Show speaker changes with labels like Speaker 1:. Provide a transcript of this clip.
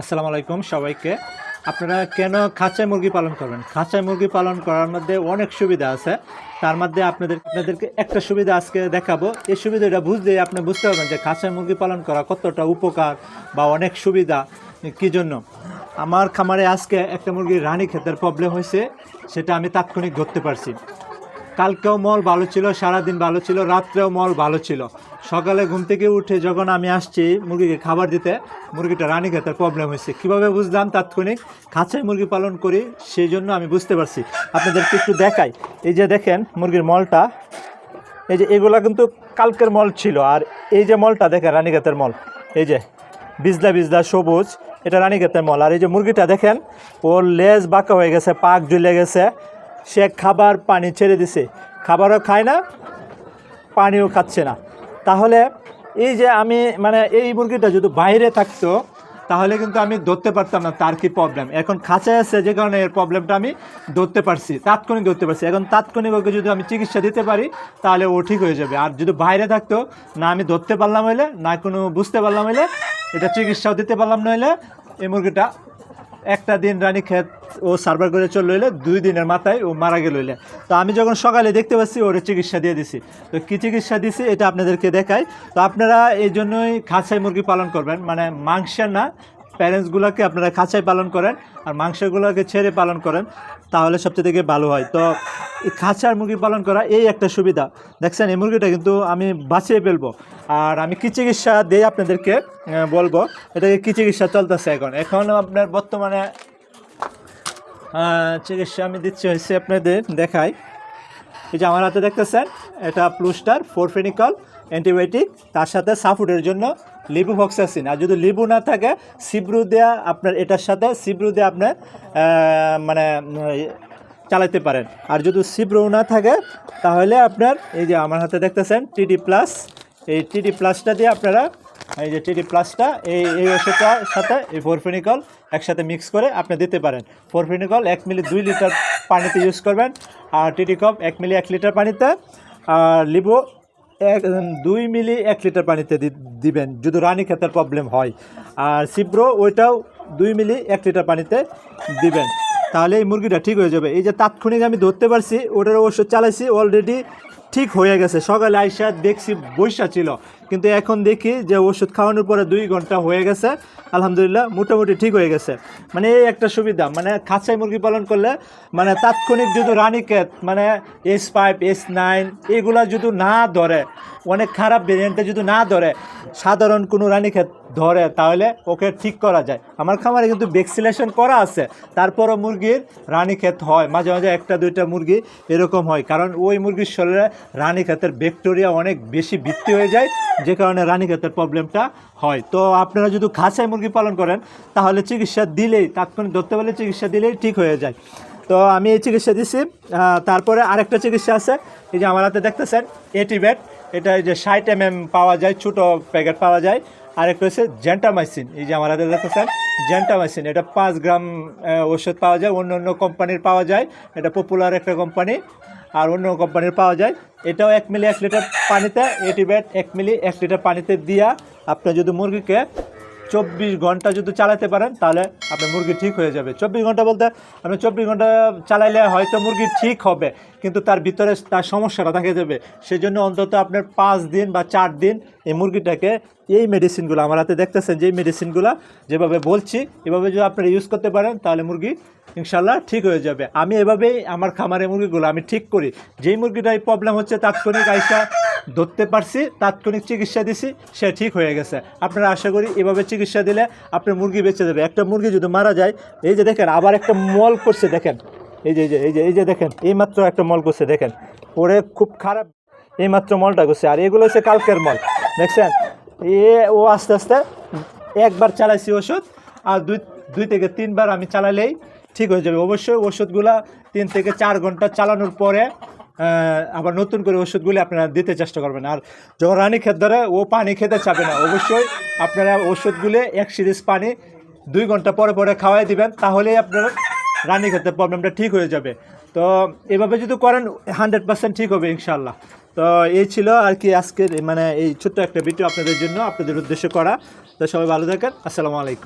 Speaker 1: আসসালামু আলাইকুম সবাইকে। আপনারা কেন খাঁচায় মুরগি পালন করবেন? খাঁচায় মুরগি পালন করার মধ্যে অনেক সুবিধা আছে। তার মধ্যে আপনাদের আপনাদেরকে একটা সুবিধা আজকে দেখাবো। এই সুবিধাটা বুঝলে আপনি বুঝতে পারবেন যে খাঁচায় মুরগি পালন করা কতটা উপকার বা অনেক সুবিধা। কী জন্য? আমার খামারে আজকে একটা মুরগির রানী ক্ষেতের প্রবলেম হয়েছে। সেটা আমি তাৎক্ষণিক ধরতে পারছি। কালকেও মল ভালো ছিল, সারাদিন ভালো ছিল, রাত্রেও মল ভালো ছিল। সকালে ঘুম থেকে উঠে যখন আমি আসছি মুরগিকে খাবার দিতে, মুরগিটা রানী খেতে প্রবলেম হয়েছে। কীভাবে বুঝলাম? তাৎক্ষণিক খাঁচায় মুরগি পালন করি সেই জন্য আমি বুঝতে পারছি। আপনাদেরকে একটু দেখাই। এই যে দেখেন মুরগির মলটা। এই যে এগুলা কিন্তু কালকের মল ছিল। আর এই যে মলটা দেখেন রানীঘাতের মল। এই যে বিজলা বিজলা সবুজ, এটা রানীঘাতের মল। আর এই যে মুরগিটা দেখেন, ওর লেজ বাঁকা হয়ে গেছে, পাক জ্বলে গেছে। সে খাবার পানি ছেড়ে দিছে। খাবারও খায় না, পানিও খাচ্ছে না। তাহলে এই যে আমি মানে এই মুরগিটা যদি বাইরে থাকতো, তাহলে কিন্তু আমি ধরতে পারতাম না তার কি প্রবলেম এখন খাঁচায় আছে যে কারণে এর প্রবলেমটা আমি ধরতে পারছি, তাৎক্ষণিক ধরতে পারছি। এখন তাৎক্ষণিক ওকে যদি আমি চিকিৎসা দিতে পারি, তাহলে ও ঠিক হয়ে যাবে। আর যদি বাইরে থাকতো, না আমি ধরতে পারলাম হইলে, না কোনো বুঝতে পারলাম হইলে, এটা চিকিৎসাও দিতে পারলাম নইলে এই মুরগিটা একটা দিন রানী ক্ষেত ও সার্ভার করে চলে হইলে দুই দিনের মাথায় ও মারা গেল হইলে তো আমি যখন সকালে দেখতে পাচ্ছি, ওর চিকিৎসা দিয়ে দিছি। তো কী চিকিৎসা দিছি, এটা আপনাদেরকে দেখাই। তো আপনারা এই জন্যই খাঁচাই মুরগি পালন করবেন। মানে মাংসের না প্যারেন্টসগুলোকে আপনারা খাঁচাই পালন করেন আর মাংসগুলোকে ছেড়ে পালন করেন, তাহলে সবচেয়ে থেকে ভালো হয়। তো খাঁচার মুরগি পালন করা, এই একটা সুবিধা। দেখছেন, এই মুরগিটা কিন্তু আমি বাঁচিয়ে ফেলব। আর আমি কী চিকিৎসা দিয়ে আপনাদেরকে বলব? এটাকে কী চিকিৎসা চলতেছে এখন? এখন আপনার বর্তমানে চিকিৎসা আমি দিচ্ছি হয়েছে আপনাদের দেখাই। এই যে আমার হাতে দেখতেছেন, এটা প্লুস্টার ফোরফেনিকল অ্যান্টিবায়োটিক তার সাথে সাফুডের জন্য লিবু ভক্সাসিন আর যদি লিবু না থাকে সিব্রু দেয়া আপনার, এটার সাথে সিব্রু দিয়ে আপনার মানে চালাতে পারেন। আর যদি সিব্রু না থাকে, তাহলে আপনার, এই যে আমার হাতে দেখতেছেন টিডি প্লাস এই টিডি প্লাসটা দিয়ে আপনারা, এই যে টিডি প্লাসটা এই এই ওষুধটার সাথে, এই ফোরফেনিকল একসাথে মিক্স করে আপনি দিতে পারেন। ফোরফেনিকল এক মিলি দুই লিটার পানিতে ইউজ করবেন, আর টিডি কপ এক মিলি এক লিটার পানিতে, আর লিবু এক, দুই মিলি এক লিটার পানিতে দিবেন, যদি রানী ক্ষেতের প্রবলেম হয়। আর সিপ্রো ওইটাও দুই মিলি এক লিটার পানিতে দিবেন। তাহলে এই মুরগিটা ঠিক হয়ে যাবে। এই যে তাৎক্ষণিক আমি ধরতে পারছি, ওটার ওষুধ চালাইছি অলরেডি ঠিক হয়ে গেছে। সকালে আইসা দেখছি বৈশা ছিল। কিন্তু এখন দেখি যে ওষুধ খাওয়ানোর পরে দুই ঘণ্টা হয়ে গেছে, আলহামদুলিল্লাহ মোটামুটি ঠিক হয়ে গেছে। মানে এই একটা সুবিধা মানে খাঁচায় মুরগি পালন করলে মানে তাৎক্ষণিক যদি রানীক্ষেত মানে এস ফাইভ এস নাইন এগুলা যদি না ধরে, অনেক খারাপ ভেরিয়েন্টে যদি না ধরে, সাধারণ কোনো রানীক্ষেত ধরে, তাহলে ওকে ঠিক করা যায়। আমার খামারে কিন্তু ভ্যাকসিনেশন করা আছে, তারপরও মুরগির রানীক্ষেত হয়, মাঝে মাঝে একটা, দুইটা মুরগি এরকম হয়, কারণ ওই মুরগির শরীরে রানীক্ষেতের ব্যাকটেরিয়া অনেক বেশি বৃদ্ধি হয়ে যায় যে কারণে রানীক্ষেতের প্রবলেমটা হয়। তো আপনারা যদি খাঁচায় মুরগি পালন করেন, তাহলে চিকিৎসা দিলেই, তাৎক্ষণিক ধরতে পারলে চিকিৎসা দিলেই ঠিক হয়ে যায়। তো আমি এই চিকিৎসা দিছি। তারপরে আরেকটা চিকিৎসা আছে। এই যে আমার হাতে দেখতেছেন, এটিভেট। এটা যে ষাট এম এম পাওয়া যায়, ছোটো প্যাকেট পাওয়া যায়। আরেকটা হচ্ছে জেন্টামাইসিন। এই যে আমার হাতে দেখতেছেন, জেন্টামাইসিন। এটা পাঁচ গ্রাম ওষুধ পাওয়া যায় অন্য অন্য কোম্পানির পাওয়া যায়। এটা পপুলার একটা কোম্পানি। আর অন্য কোম্পানির পাওয়া যায়। এটাও এক মিলি এক লিটার পানিতে এটি ব্যাট এক মিলি এক লিটার পানিতে দিয়া আপনি যদি মুরগিকে চব্বিশ ঘণ্টা যদি চালাতে পারেন, তাহলে আপনার মুরগি ঠিক হয়ে যাবে। চব্বিশ ঘণ্টা বলতে আপনি চব্বিশ ঘণ্টা চালাইলে হয়তো মুরগি ঠিক হবে, কিন্তু তার ভিতরে তার সমস্যাটা থাকে যাবে। সেজন্য অন্তত আপনার পাঁচ দিন বা চার দিন এই মুরগিটাকে এই মেডিসিনগুলো আমার হাতে দেখতেছেন যে মেডিসিনগুলো যেভাবে বলছি, এভাবে যদি আপনারা ইউজ করতে পারেন, তাহলে মুরগি ইনশাল্লাহ ঠিক হয়ে যাবে। আমি এভাবেই আমার খামারে মুরগিগুলো আমি ঠিক করি। যেই মুরগিটাই প্রবলেম হচ্ছে, তাৎক্ষণিক আইসা ধরতে পারছি, তাৎক্ষণিক চিকিৎসা দিছি, সে ঠিক হয়ে গেছে। আপনারা আশা করি এভাবে চিকিৎসা দিলে আপনার মুরগি বেঁচে যাবে। একটা মুরগি যদি মারা যায়, এই যে দেখেন, আবার একটা মল করছে, দেখেন। এই যে এই যে এই যে এই যে দেখেন এই মাত্র একটা মল করছে, দেখেন। ওরে খুব খারাপ এই মাত্র মলটা করছে। আর এগুলো হচ্ছে কালকের মল, দেখছেন? এ, ও আস্তে আস্তে একবার চালাইছি ওষুধ, আর দুই দুই থেকে তিনবার আমি চালালেই ঠিক হয়ে যাবে। অবশ্যই ওষুধগুলা তিন থেকে চার ঘণ্টা চালানোর পরে আবার নতুন করে ওষুধগুলি আপনারা দিতে চেষ্টা করবেন। আর যখন রানী খেত ধরে, ও পানি খেতে চাবে না, অবশ্যই আপনারা ওষুধগুলি এক সিরিজ পানি দুই ঘণ্টা পরে পরে খাওয়াই দিবেন, তাহলেই আপনার রানী খেতে প্রবলেমটা ঠিক হয়ে যাবে। তো এভাবে যদি করেন, হান্ড্রেড পার্সেন্ট ঠিক হবে ইনশাল্লাহ তো এই ছিল আর কি আজকের মানে এই ছোট্ট একটা ভিডিও আপনাদের জন্য, আপনাদের উদ্দেশ্য করা। তো সবাই ভালো থাকেন, আসসালামু আলাইকুম।